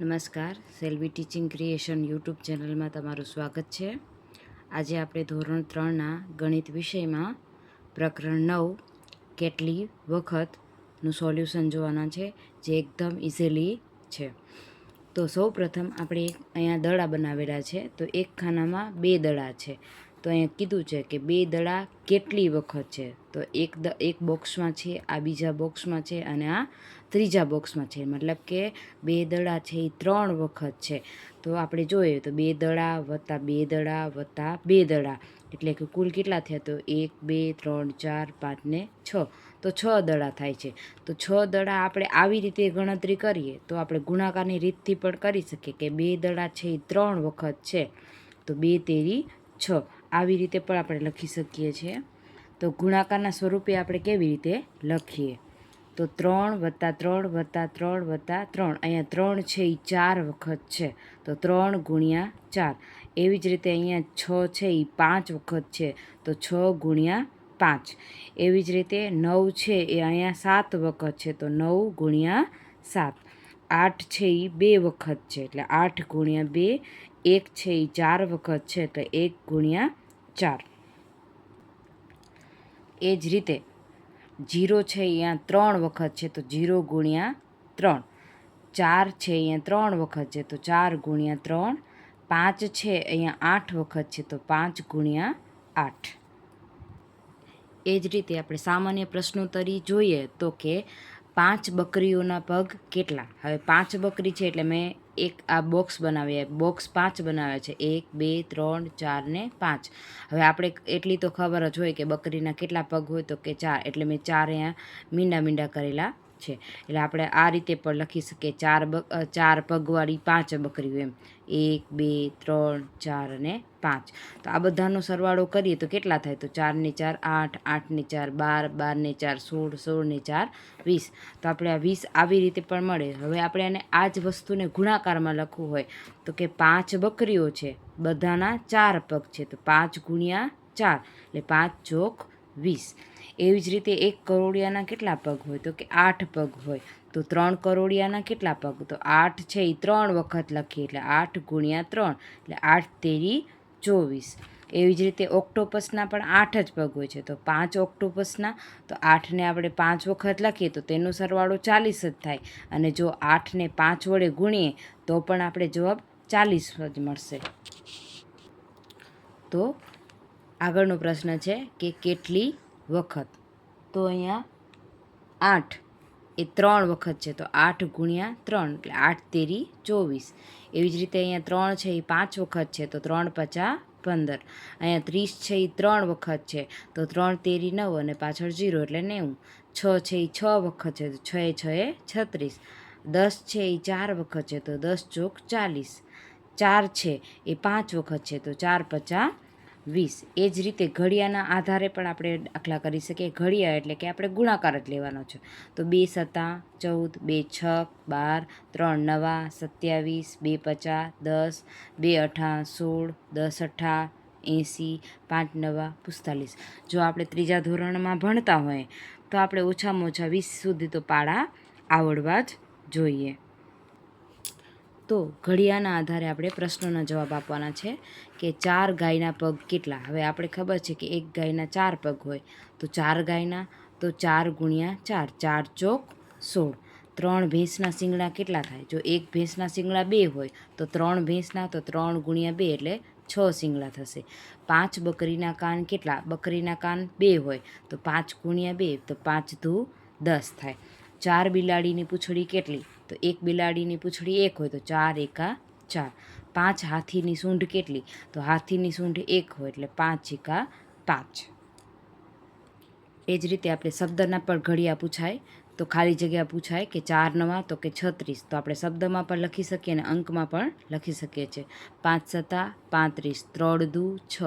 નમસ્કાર, Selvi teaching creation YouTube ચેનલમાં તમારું સ્વાગત છે. આજે આપણે ધોરણ ત્રણના ગણિત વિષયમાં પ્રકરણ નવ, કેટલી વખતનું સોલ્યુશન જોવાના છે, જે એકદમ ઇઝીલી છે. તો સૌ પ્રથમ આપણે અહીંયા દડા બનાવેલા છે, તો એક ખાનામાં બે દડા છે. તો અહીંયા કીધું છે કે બે દડા કેટલી વખત છે? તો એક દ, એક બોક્સમાં છે, આ બીજા બોક્સમાં છે અને આ ત્રીજા બોક્સમાં છે. મતલબ કે બે દડા છે એ ત્રણ વખત છે. તો આપણે જોઈએ તો બે દડા વત્તા બે દડા વત્તા બે દડા. એટલે કે કુલ કેટલા થયા? તો એક, બે, ત્રણ, ચાર, પાંચ ને છ. તો છ દડા થાય છે. તો છ દડા આપણે આવી રીતે ગણતરી કરીએ તો આપણે ગુણાકારની રીતથી પણ કરી શકીએ કે બે દડા છે એ ત્રણ વખત છે. તો બે તેરી છ. આવી રીતે પણ આપણે લખી શકીએ છીએ. તો ગુણાકારના સ્વરૂપે આપણે કેવી રીતે લખીએ? તો ત્રણ વત્તા ત્રણ વત્તા ત્રણ વત્તા ત્રણ. અહીંયા ત્રણ છે એ ચાર વખત છે. તો ત્રણ ગુણ્યા ચાર. એવી જ રીતે અહીંયા છ છે એ પાંચ વખત છે. તો છ ગુણ્યા પાંચ. એવી જ રીતે નવ છે, એ અહીંયા સાત વખત છે. તો નવ ગુણ્યા સાત. આઠ છે એ બે વખત છે. એટલે આઠ ગુણ્યા બે, એક છે એ ચાર વખત છે. તો એક ગુણ્યા ચાર. એ જ રીતે જીરો છે અહીંયા ત્રણ વખત છે, તો જીરો ગુણ્યા ત્રણ. ચાર છે અહીંયા ત્રણ વખત છે, તો ચાર ગુણ્યા ત્રણ. પાંચ છે અહીંયા આઠ વખત છે, તો પાંચ ગુણ્યા આઠ. એ જ રીતે આપણે સામાન્ય પ્રશ્નોત્તરી જોઈએ તો કે પાંચ બકરીઓના પગ કેટલા? હવે પાંચ બકરી છે એટલે મેં એક આ બોક્સ બનાવ્યા બોક્સ પાંચ બનાવ્યા છે. એક, બે, ત્રણ, ચાર ને પાંચ. હવે આપણે એટલી તો ખબર જ હોય કે બકરીના કેટલા પગ હોય તો કે ચાર. એટલે મેં ચાર અહીંયા મીંડા મીંડા કરેલા છે. એટલે આપણે આ રીતે પણ લખી શકીએ. ચાર ચાર પગવાળી પાંચ બકરીઓ એમ. એક, બે, ત્રણ, ચાર અને પાંચ. તો આ બધાનો સરવાળો કરીએ તો કેટલા થાય? તો ચારને ચાર આઠ આઠને ચાર બાર બારને ચાર સોળ સોળને ચાર વીસ. તો આપણે આ વીસ આવી રીતે પણ મળે. હવે આપણે આને આ જ વસ્તુને ગુણાકારમાં લખવું હોય તો કે પાંચ બકરીઓ છે. બધાના ચાર પગ છે. તો પાંચ ગુણ્યા ચાર એટલે પાંચ ચોક વીસ. એવી જ રીતે એક કરોડિયાના કેટલા પગ હોય? તો કે આઠ પગ હોય. તો ત્રણ કરોડિયાના કેટલા પગ? તો આઠ છે એ ત્રણ વખત લખીએ એટલે આઠ ગુણ્યા ત્રણ એટલે આઠ તેરી ચોવીસ. એવી જ રીતે ઓક્ટોપસના પણ આઠ જ પગ હોય છે. તો પાંચ ઓક્ટોપસના, તો આઠને આપણે પાંચ વખત લખીએ તો તેનો સરવાળો ચાલીસ જ થાય. અને જો આઠને પાંચ વડે ગુણીએ, તો પણ આપણે જવાબ ચાલીસ જ મળશે. તો આગળનો પ્રશ્ન છે કે કેટલી વખત. તો અહીંયા આઠ. એ ત્રણ વખત છે. તો આઠ ગુણ્યા ત્રણ, એટલે આઠ તેરી ચોવીસ. એવી જ રીતે અહીંયા ત્રણ છે, એ પાંચ વખત છે. તો ત્રણ પચા પંદર. અહીંયા ત્રીસ છે, એ ત્રણ વખત છે. તો ત્રણ તેરી નવ અને પાછળ જીરો, એટલે નેવું. છ છે, એ છ વખત છે. તો છ એ છ એ છત્રીસ. દસ છે, એ ચાર વખત છે. તો દસ ચોક ચાલીસ. ચાર છે, એ પાંચ વખત છે. તો ચાર પચા વીસ. એ જ રીતે ઘડિયાના આધારે પણ આપણે દાખલા કરી શકીએ. ઘડિયા એટલે કે આપણે ગુણાકાર જ લેવાનો છે. તો બે સત્તા, ચૌદ, બે છક, બાર, ત્રણ, નવા, સત્યાવીસ, બે પચાસ, દસ, બે અઠા, સોળ, દસ અઠા, એંસી, પાંચ, નવા, પિસ્તાલીસ. જો આપણે ત્રીજા ધોરણમાં ભણતા હોય, તો આપણે ઓછામાં ઓછા વીસ સુધી તો પાડા આવડવા જ જોઈએ. તો ઘડિયાના આધારે આપણે પ્રશ્નોના જવાબ આપવાના છે કે ચાર ગાયના પગ કેટલા? હવે આપણે ખબર છે કે એક ગાયના ચાર પગ હોય. તો ચાર ગાયના, તો ચાર ગુણ્યા ચાર ચાર ચોક સોળ. ત્રણ ભેંસના શિંગડા કેટલા થાય? જો એક ભેંસના શિંગડા બે હોય, તો ત્રણ ભેંસના, તો ત્રણ ગુણ્યા બે એટલે છ શિંગડા થશે. પાંચ બકરીના કાન કેટલા? બકરીના કાન બે હોય, તો પાંચ ગુણ્યા બે, તો પાંચ ધૂ દસ થાય. ચાર બિલાડીની પૂંછડી કેટલી? તો એક બિલાડીની પૂંછડી એક હોય તો ચાર એકા ચાર. પાંચ હાથીની સૂંઢ કેટલી? તો હાથીની સૂંઢ એક હોય એટલે પાંચ એકા પાંચ. એ જ રીતે આપણે શબ્દના પણ ઘડિયા પૂછાય. તો ખાલી જગ્યા પૂછાય કે ચાર નવા તો કે છત્રીસ. તો આપણે શબ્દમાં પણ લખી શકીએ અને અંકમાં પણ લખી શકીએ છીએ. પાંચ સત્તા, પાંત્રીસ. ત્રણ દુ, છ.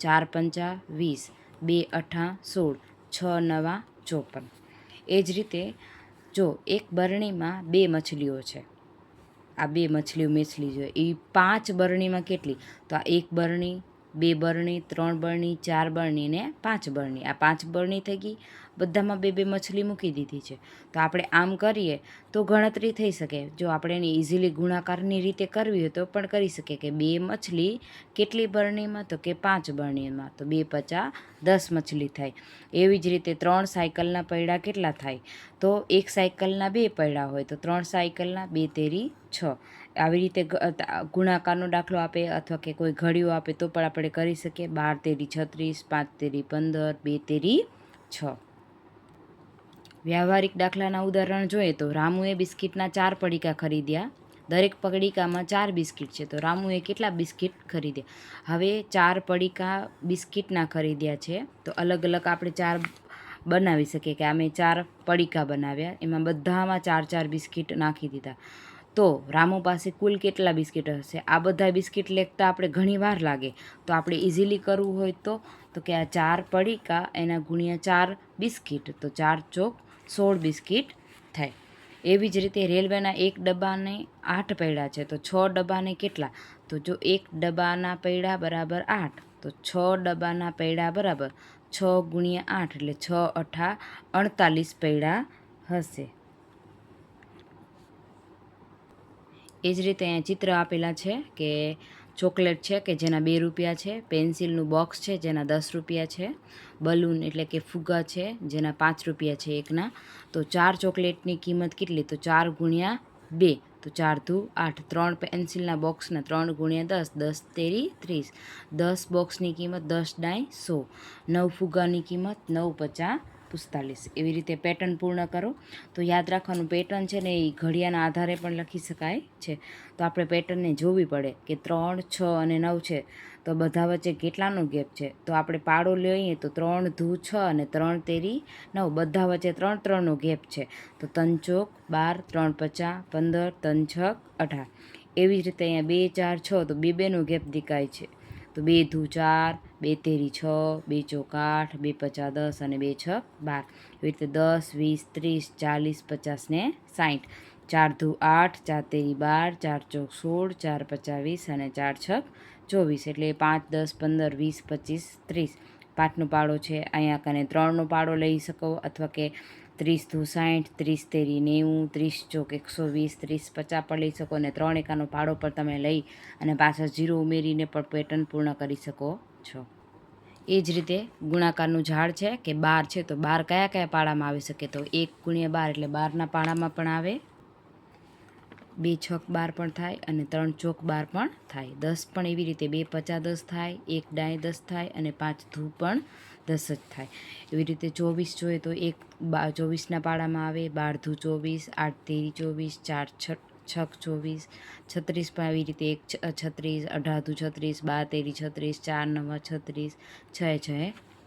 ચાર પંચા, વીસ. બે અઠા, સોળ. છ નવા, ચોપન. એ જ રીતે જો એક બરણીમાં બે મછલીઓ છે, આ બે મછલીઓ મેચલી જોઈએ એ પાંચ બરણીમાં કેટલી? તો આ એક બરણી બે બરણી, ત્રણ બરણી, ચાર બરણી ને પાંચ બરણી. આ પાંચ બરણી થઈ ગઈ. બધામાં બે બે મછલી મૂકી દીધી છે. તો આપણે આમ કરીએ તો ગણતરી થઈ શકે. જો આપણે એની ઇઝીલી ગુણાકારની રીતે કરવી હોય તો પણ કરી શકીએ કે બે મછલી કેટલી બરણીમાં? તો કે પાંચ બરણીમાં. તો બે પચા દસ મછલી થાય. એવી જ રીતે ત્રણ સાયકલના પૈડા કેટલા થાય? તો એક સાયકલના બે પૈડા હોય. તો ત્રણ સાયકલના બે તેરી છ. આવી રીતે ગુણાકારનો દાખલો આપે અથવા કે કોઈ ઘડીઓ આપે તો પણ આપણે કરી શકીએ. બાર તેરી છત્રીસ, પાંચ તેરી પંદર, બે તેરી છ. વ્યવહારિક દાખલાના ઉદાહરણ જોઈએ તો રામુએ બિસ્કિટના ચાર પડીકા ખરીદ્યા. દરેક પડીકામાં ચાર બિસ્કિટ છે. તો રામુએ કેટલા બિસ્કિટ ખરીદ્યા? હવે ચાર પડીકા બિસ્કિટના ખરીદ્યા છે. તો અલગ અલગ આપણે ચાર બનાવી શકીએ કે અમે ચાર પડીકા બનાવ્યા. એમાં બધામાં ચાર ચાર બિસ્કિટ નાખી દીધા. તો રામુ પાસે કુલ કેટલા બિસ્કિટ હશે? આ બધા બિસ્કિટ લેખતા આપણે ઘણી વાર લાગે. તો આપણે ઇઝીલી કરવું હોય તો? તો કે આ ચાર પડીકા, એના ગુણ્યા ચાર બિસ્કિટ. તો ચાર ચોક સોળ બિસ્કિટ થાય. એવી જ રીતે રેલવેના એક ડબ્બાને આઠ પૈડા છે. તો છ ડબ્બાને કેટલા? તો જો એક ડબ્બાના પૈડા બરાબર આઠ, તો છ ડબ્બાના પૈડા બરાબર છ ગુણ્યા આઠ, એટલે છ અઠા અડતાલીસ પૈડા હશે. એ જ રીતે અહીંયા ચિત્ર આપેલા છે કે ચોકલેટ છે કે જેના બે રૂપિયા છે, પેન્સિલનું બોક્સ છે જેના દસ રૂપિયા છે, બલૂન એટલે કે ફુગ્ગા છે જેના પાંચ રૂપિયા છે એકના. તો ચાર ચોકલેટની કિંમત કેટલી? તો ચાર ગુણ્યા બે. તો ચાર ધુ આઠ. ત્રણ પેન્સિલના બોક્સના ત્રણ ગુણ્યા દસ. દસ તેરી ત્રીસ. દસ બોક્સની કિંમત દસ ડાય સો. નવ ફુગ્ગાની કિંમત નવ પચાસ પિસ્તાલીસ. એવી રીતે પેટર્ન પૂર્ણ કરો. તો યાદ રાખવાનું પેટર્ન છે ને એ ઘડિયાના આધારે પણ લખી શકાય છે. તો આપણે પેટર્નને જોવી પડે કે ત્રણ, છ અને નવ છે. તો બધા વચ્ચે કેટલાનો ગેપ છે? તો આપણે પાડો લઈએ તો ત્રણ, ધુ, છ અને ત્રણ, તેરી, નવ. બધા વચ્ચે ત્રણ, ત્રણનો ગેપ છે. તો ત્રણ ચોક, બાર, ત્રણ, પચાસ, પંદર ત્રણ છક, અઢાર. એવી જ રીતે અહીંયા બે, ચાર, છ તો બે, બેનો ગેપ દેખાય છે. તો બે ધુ ચાર, બે તેરી છ, બે ચોક આઠ, બે પચાસ દસ અને બે છ બાર. એવી રીતે દસ, વીસ, ત્રીસ, ચાલીસ, પચાસ ને સાઠ ચાર ધુ આઠ, ચાર તેરી બાર, ચાર ચોક સોળ, ચાર પચાસ વીસ અને ચાર છક ચોવીસ. એટલે પાંચ, દસ, પંદર, વીસ, પચીસ, ત્રીસ. પાંચનો પાડો છે, અહીંયા કને ત્રણનો પાડો લઈ શકો અથવા કે ત્રીસ ધુ સાઠ ત્રીસ તેરી નેવું, ત્રીસ ચોક એકસો વીસ, ત્રીસ પચાસ પણ લઈ શકો અને ત્રણ એકાનો ભાડો પણ તમે લઈ અને પાછળ જીરો ઉમેરીને પણ પેટર્ન પૂર્ણ કરી શકો છો. એ જ રીતે ગુણાકારનું ઝાડ છે કે બાર છે તો બાર કયા કયા પાડામાં આવી શકે? તો એક ગુણ્યા બાર એટલે બારના પાડામાં પણ આવે, બે છક બાર પણ થાય અને ત્રણ ચોક બાર પણ થાય. દસ પણ એવી રીતે બે પચાસ દસ થાય, એક ડાય દસ થાય અને પાંચ ધૂ પણ દસ જ થાય. એવી રીતે ચોવીસ જોઈએ તો એક બા, ચોવીસના પાડામાં આવે બાર ધૂ ચોવીસ આઠ તેરી ચોવીસ, ચાર છ, છક ચોવીસ, છત્રીસ પણ આવી રીતે એક છત્રીસ અઢાર ધૂ છત્રીસ બાર તેરી છત્રીસ, ચાર નવા છત્રીસ, છ છ,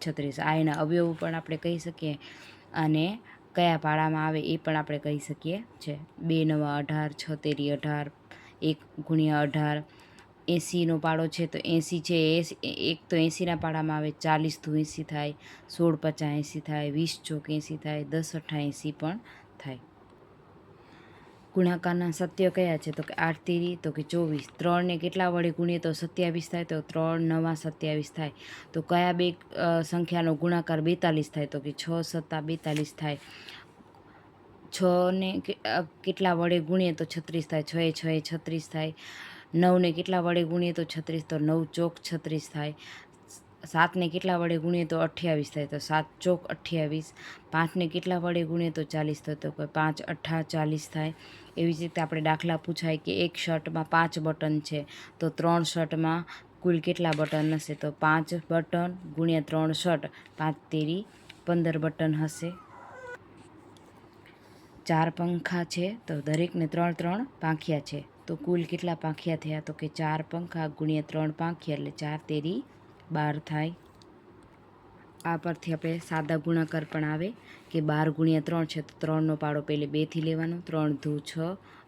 છત્રીસ. આ એના અવયવો પણ આપણે કહી શકીએ અને કયા પાડામાં આવે એ પણ આપણે કહી શકીએ છે. બે નવા અઢાર છ તેરી અઢાર, એક ગુણ્યા અઢાર એંસીનો પાડો છે તો એંસી છે, એ એક તો એંસીના પાડામાં આવે ચાલીસ તો એંસી થાય, સોળ પચાસ એંસી થાય, વીસ ચોક એંસી થાય, દસ અઠ્ઠા એંસી પણ થાય. ગુણાકારના સત્ય કયા છે? તો કે આઠ તેરી, તો કે ચોવીસ. ત્રણને કેટલા વડે ગુણીએ તો સત્યાવીસ થાય, તો ત્રણ નવા સત્યાવીસ થાય. તો કયા બે સંખ્યાનો ગુણાકાર બેતાલીસ થાય? તો કે છ સત્તા બેતાલીસ થાય. છને કેટલા વડે ગુણીએ તો છત્રીસ થાય? છ એ છ એ છત્રીસ થાય. નવને કેટલા વડે ગુણીએ તો છત્રીસ, તો નવ ચોક છત્રીસ થાય. સાતને કેટલા વડે ગુણીએ તો અઠ્યાવીસ થાય. તો સાત ચોક અઠ્યાવીસ. પાંચને કેટલા વડે ગુણીએ તો ચાલીસ થાય. તો કોઈ પાંચ અઠ્ઠા ચાલીસ થાય. એવી જ રીતે આપણે દાખલા પૂછાય કે એક શર્ટમાં પાંચ બટન છે. તો ત્રણ શર્ટમાં કુલ કેટલા બટન હશે? તો પાંચ બટન ગુણ્યા ત્રણ શર્ટ. પાંચ તેરી પંદર બટન હશે. ચાર પંખા છે. તો દરેકને ત્રણ ત્રણ પાંખિયા છે. તો કુલ કેટલા પાંખિયા થયા? તો કે ચાર પંખા ગુણ્યા ત્રણ પાંખિયા, એટલે ચાર તેરી બાર થાય. આ પરથી આપણે સાદા ગુણાકાર પણ આવે કે બાર ગુણ્યા ત્રણ છે તો ત્રણનો પાડો પહેલે બેથી લેવાનો. ત્રણ ધૂ છ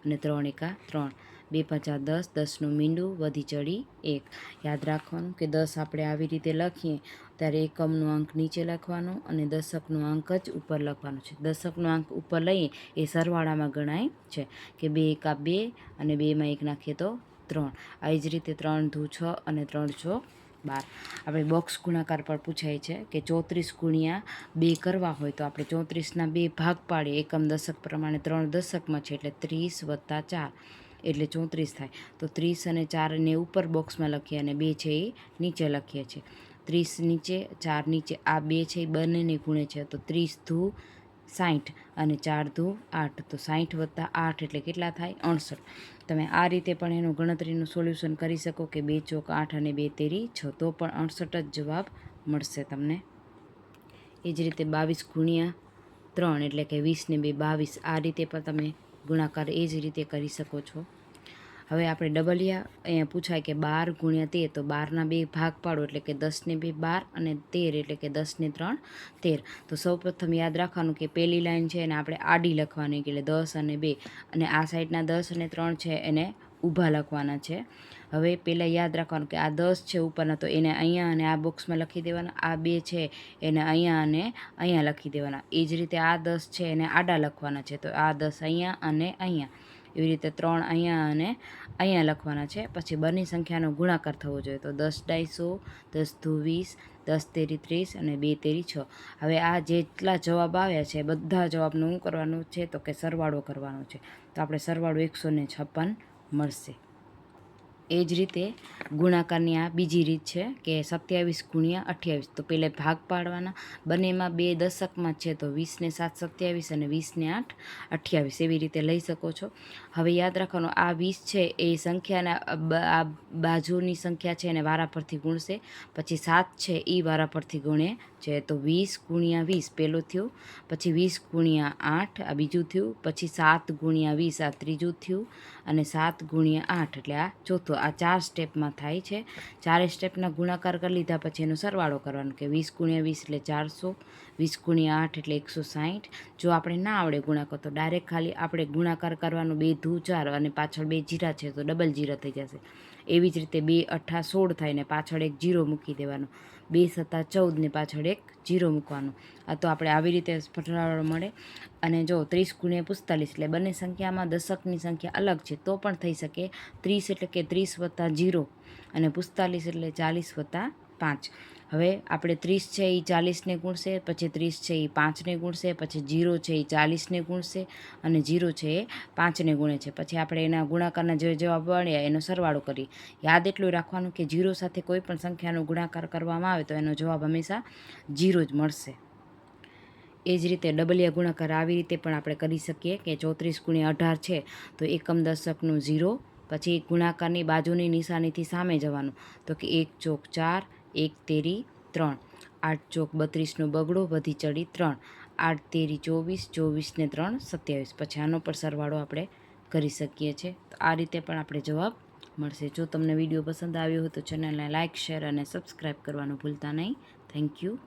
અને ત્રણ એકા ત્રણ. બે પચાસ દસ, દસનું મીંડું વધી ચડી, એક. યાદ રાખવાનું કે દસ આપણે આવી રીતે લખીએ, ત્યારે એકમનો અંક નીચે લખવાનો અને દશકનો અંક જ ઉપર લખવાનો છે. દશકનો અંક ઉપર લઈએ, એ સરવાળામાં ગણાય છે કે બે એકા બે અને બેમાં એક નાખીએ તો ત્રણ. આવી જ રીતે ત્રણ, ધુ, છ અને ત્રણ, છ, બાર. આપણે બોક્સ ગુણાકાર પર પૂછાય છે કે ચોત્રીસ ગુણ્યા બે કરવા હોય તો આપણે ચોત્રીસના બે ભાગ પાડીએ. એકમ દશક પ્રમાણે ત્રણ દશકમાં છે એટલે ત્રીસ વત્તા ચાર. એટલે ચોત્રીસ થાય. તો ત્રીસ અને ચારને ઉપર બોક્સમાં લખીએ અને બે છે એ નીચે લખીએ છીએ. ત્રીસ નીચે, ચાર નીચે, આ બે છે એ બંનેને ગુણે છે. તો ત્રીસ ધૂ સાઠ અને ચાર ધૂ આઠ. તો સાઠ વત્તા આઠ એટલે કેટલા થાય? અડસઠ. તમે આ રીતે પણ એનું ગણતરીનું સોલ્યુશન કરી શકો કે બે ચોક આઠ અને બે તેરી છ. તો પણ અડસઠ જ જવાબ મળશે તમને. એ જ રીતે બાવીસ ગુણ્યા ત્રણ એટલે કે વીસને બે બાવીસ. આ રીતે પણ તમે ગુણાકાર એ જ રીતે કરી શકો છો. હવે આપણે ડબલિયા અહીંયા પૂછાય કે બાર ગુણ્યા તેર, તો બારના બે ભાગ પાડો એટલે કે દસને બે બાર અને તેર એટલે કે દસને ત્રણ તેર. તો સૌપ્રથમ યાદ રાખવાનું કે પહેલી લાઈન છે એને આપણે આડી લખવાની એટલે દસ અને બે. અને આ સાઈડના દસ અને ત્રણ છે એને ઊભા લખવાના છે. હવે પહેલાં યાદ રાખવાનું કે આ દસ છે ઉપરના, તો એને અહીંયા અને આ બોક્સમાં લખી દેવાના, આ બે છે એને અહીંયા અને અહીંયા લખી દેવાના. એ જ રીતે આ દસ છે એને આડા લખવાના છે, તો આ દસ અહીંયા અને અહીંયા. એવી રીતે ત્રણ અહીંયા અને અહીંયા લખવાના છે. પછી બંને સંખ્યાનો ગુણાકાર થવો જોઈએ, તો દસ ડાયસો દસ ધુ વીસ, દસ તેરી ત્રીસ અને બે તેરી છ. હવે આ જેટલા જવાબ આવ્યા છે, બધા જવાબનું શું કરવાનું છે તો કે સરવાળો કરવાનો છે. તો આપણે સરવાળો એકસો ને છપ્પન મળશે. એ જ રીતે ગુણાકારની આ બીજી રીત છે કે સત્યાવીસ ગુણ્યા અઠ્યાવીસ. તો પહેલાં ભાગ પાડવાના. બંનેમાં બે દશકમાં છે તો વીસને સાત સત્યાવીસ અને વીસને આઠ અઠ્યાવીસ. એવી રીતે લઈ શકો છો. હવે યાદ રાખવાનું, આ વીસ છે એ સંખ્યાના આ બાજુની સંખ્યા છે એને વારા પરથી ગુણશે. પછી સાત છે એ વારા પરથી ગુણે છે તો વીસ ગુણ્યા વીસ. પહેલું થયું. પછી વીસ ગુણ્યા આઠ, આ બીજું થયું. પછી સાત ગુણ્યા વીસ, આ ત્રીજું થયું. અને સાત ગુણ્યા આઠ, એટલે આ ચોથો, આ ચાર સ્ટેપમાં થાય છે. ચારે સ્ટેપના ગુણાકાર કરી લીધા પછી એનો સરવાળો કરવાનો કે વીસ ગુણ્યા વીસ એટલે ચારસો, વીસ ગુણ્યા આઠ એટલે એકસો સાઠ જો આપણે ના આવડે ગુણાકાર, તો ડાયરેક્ટ ખાલી આપણે ગુણાકાર કરવાનો બે ધૂ ચાર અને પાછળ બે જીરા છે, તો ડબલ જીરા થઈ જશે. એવી જ રીતે બે અઠ્ઠા સોળ થાય ને પાછળ એક જીરો મૂકી દેવાનો. બે સત્તા ચૌદની પાછળ એક જીરો મૂકવાનો. આ તો આપણે આવી રીતે ફટાફટ મળે. અને જો ત્રીસ ગુણ્યા પિસ્તાલીસ એટલે બંને સંખ્યામાં દશકની સંખ્યા અલગ છે, તો પણ થઈ શકે. ત્રીસ એટલે કે ત્રીસ વત્તા જીરો અને પિસ્તાલીસ એટલે ચાલીસ વત્તા પાંચ. હવે આપણે ત્રીસ છે એ ચાલીસને ગુણશે, પછી ત્રીસ છે એ પાંચને ગુણશે, પછી જીરો છે એ ચાલીસને ગુણશે, અને જીરો છે, એ પાંચને ગુણે છે. પછી આપણે એના ગુણાકારના જે જવાબ મળ્યા, એનો સરવાળો કરીએ. યાદ એટલું રાખવાનું કે જીરો સાથે કોઈ પણ સંખ્યાનો ગુણાકાર કરવામાં આવે તો એનો જવાબ હંમેશા જીરો જ મળશે. એ જ રીતે ડબલિયા ગુણાકાર આવી રીતે પણ આપણે કરી શકીએ કે ચોત્રીસ ગુણ્યા અઢાર છે, તો એકમ દશકનું ઝીરો પછી ગુણાકારની બાજુની નિશાનીથી સામે જવાનું. તો કે એક ચોક ચાર એક તેરી ત્રણ. આઠ ચોક બત્રીસનો બગડો, વધી ચડી ત્રણ. આઠ તેરી ચોવીસ, ચોવીસને ત્રણ, સત્યાવીસ. પછી આનો પણ સરવાળો આપણે કરી શકીએ છીએ. તો આ રીતે પણ આપણે જવાબ મળશે. જો તમને વીડિયો પસંદ આવ્યો હોય તો ચેનલને લાઇક શેર અને સબસ્ક્રાઈબ કરવાનું ભૂલતા નહીં. Thank you.